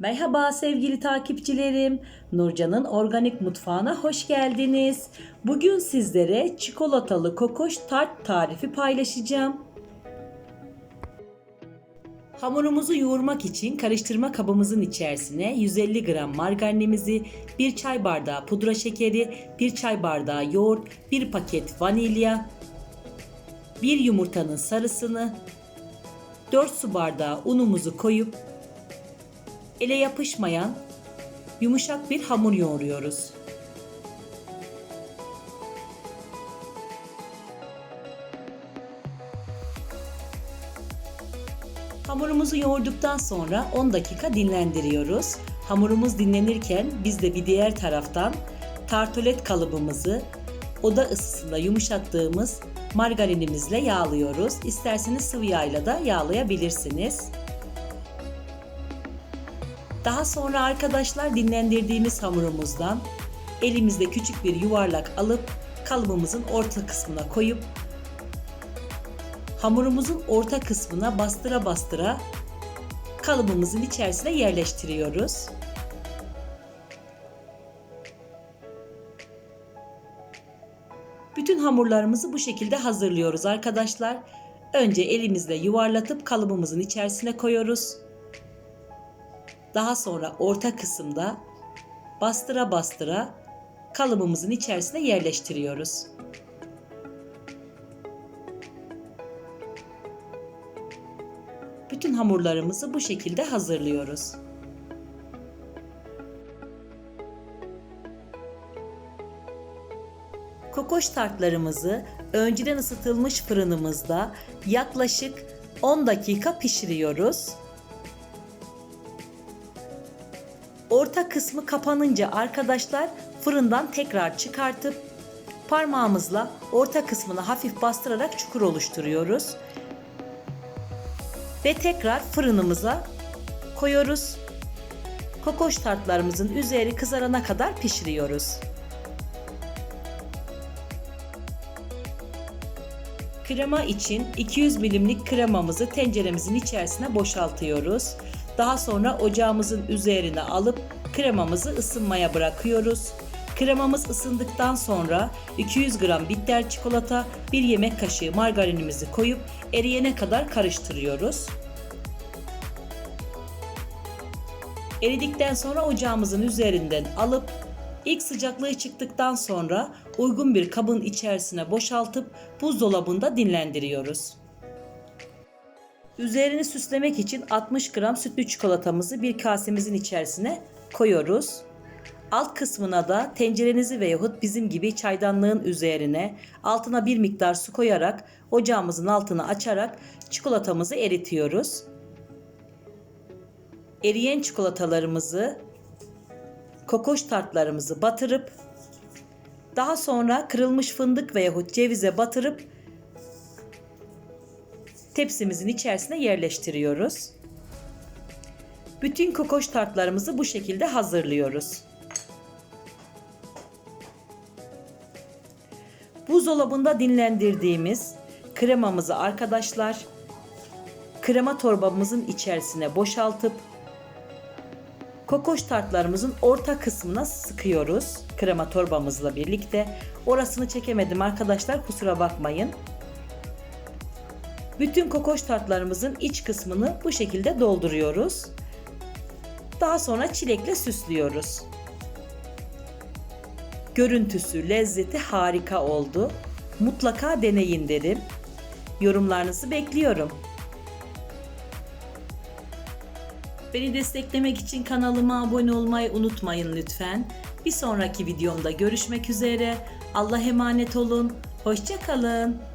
Merhaba sevgili takipçilerim. Nurcan'ın organik mutfağına hoş geldiniz. Bugün sizlere çikolatalı kokoş tart tarifi paylaşacağım. Hamurumuzu yoğurmak için karıştırma kabımızın içerisine 150 gram margarinimizi, 1 çay bardağı pudra şekeri, 1 çay bardağı yoğurt, 1 paket vanilya, 1 yumurtanın sarısını, 4 su bardağı unumuzu koyup ele yapışmayan yumuşak bir hamur yoğuruyoruz. Hamurumuzu yoğurduktan sonra 10 dakika dinlendiriyoruz. Hamurumuz dinlenirken biz de bir diğer taraftan tartolet kalıbımızı oda ısısında yumuşattığımız margarinimizle yağlıyoruz. İsterseniz sıvı yağla da yağlayabilirsiniz. Daha sonra arkadaşlar dinlendirdiğimiz hamurumuzdan elimizde küçük bir yuvarlak alıp kalıbımızın orta kısmına koyup hamurumuzun orta kısmına bastıra bastıra kalıbımızın içerisine yerleştiriyoruz. Bütün hamurlarımızı bu şekilde hazırlıyoruz arkadaşlar. Önce elimizle yuvarlatıp kalıbımızın içerisine koyuyoruz. Daha sonra orta kısımda bastıra bastıra kalıbımızın içerisine yerleştiriyoruz. Bütün hamurlarımızı bu şekilde hazırlıyoruz. Kokoş tartlarımızı önceden ısıtılmış fırınımızda yaklaşık 10 dakika pişiriyoruz. Orta kısmı kapanınca arkadaşlar fırından tekrar çıkartıp parmağımızla orta kısmını hafif bastırarak çukur oluşturuyoruz. Ve tekrar fırınımıza koyuyoruz. Kokoş tartlarımızın üzeri kızarana kadar pişiriyoruz. Krema için 200 milimlik kremamızı tenceremizin içerisine boşaltıyoruz. Daha sonra ocağımızın üzerine alıp kremamızı ısınmaya bırakıyoruz. Kremamız ısındıktan sonra 200 gram bitter çikolata, 1 yemek kaşığı margarinimizi koyup eriyene kadar karıştırıyoruz. Eridikten sonra ocağımızın üzerinden alıp ilk sıcaklığı çıktıktan sonra uygun bir kabın içerisine boşaltıp buzdolabında dinlendiriyoruz. Üzerini süslemek için 60 gram sütlü çikolatamızı bir kasemizin içerisine koyuyoruz. Alt kısmına da tencerenizi veyahut bizim gibi çaydanlığın üzerine altına bir miktar su koyarak ocağımızın altını açarak çikolatamızı eritiyoruz. Eriyen çikolatalarımızı kokoş tartlarımızı batırıp daha sonra kırılmış fındık veyahut cevize batırıp tepsimizin içerisine yerleştiriyoruz. Bütün kokoş tartlarımızı bu şekilde hazırlıyoruz. Buzdolabında dinlendirdiğimiz kremamızı arkadaşlar krema torbamızın içerisine boşaltıp kokoş tartlarımızın orta kısmına sıkıyoruz krema torbamızla birlikte. Orasını çekemedim arkadaşlar kusura bakmayın. Bütün kokoş tartlarımızın iç kısmını bu şekilde dolduruyoruz. Daha sonra çilekle süslüyoruz. Görüntüsü, lezzeti harika oldu. Mutlaka deneyin derim. Yorumlarınızı bekliyorum. Beni desteklemek için kanalıma abone olmayı unutmayın lütfen. Bir sonraki videomda görüşmek üzere. Allah emanet olun. Hoşçakalın.